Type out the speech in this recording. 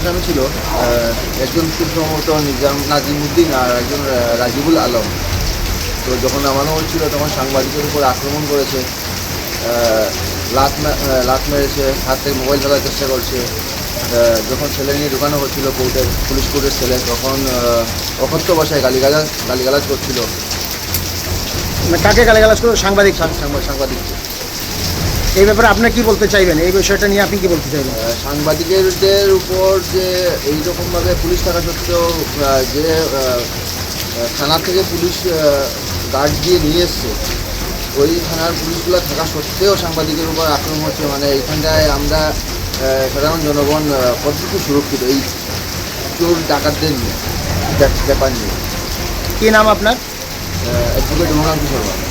আসামি ছিল একজন সম্ভবত নিজাম নাজিমুদ্দিন আর একজন রাজিবুল আলম। তো যখন নামানো হচ্ছিল তখন সাংবাদিকের উপর আক্রমণ করেছে। লাত লাত মেরেছে হাত থেকে মোবাইল ধরার চেষ্টা করছে। যখন ছেলে নিয়ে ঢুকানো হচ্ছিল কোর্টের পুলিশ কোর্টের ছেলে তখন অকথ্য ভাষায় গালিগালাজ গালিগালাজ করছিল। মানে কাকে গালাগালাজ করে সাংবাদিক সাংবাদিক এই ব্যাপারে আপনি কি বলতে চাইবেন? এই বিষয়টা নিয়ে আপনি কি বলতে চাইবেন? সাংবাদিকদের উপর যে এই এইরকমভাবে পুলিশ থাকা সত্ত্বেও যে থানা থেকে পুলিশ গার্ড দিয়ে নিয়ে এসছে ওই থানার পুলিশগুলো থাকা সত্ত্বেও সাংবাদিকের উপর আক্রমণ হচ্ছে। মানে এখানটায় আমরা সাধারণ জনগণ কতটুকু সুরক্ষিত এই চোর ডাকাতদের নিয়ে ব্যাপ- ব্যাপার নিয়ে। কী নাম আপনার? অ্যাডভোকেট অনুরাম শর্মা।